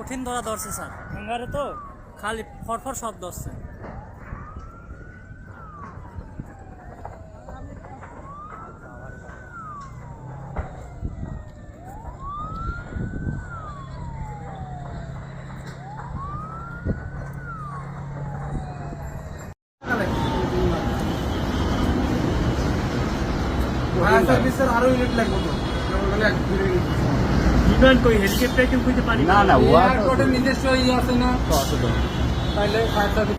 Polythene ধরা ধরছে sir. হ্যাঙ্গারে তো? খালি ফরফর শব্দ হচ্ছে ফায়ার সার্ভিসের আরও ইউনিট লাগবে তো। হলে এক দুই ইউনিট। বিমান কই? হেলিকপ্টার কেউ কইতে পারি না না ওয়ার নিজস্ব ইয়ে আছে না? তো